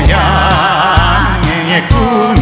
고향의 꿈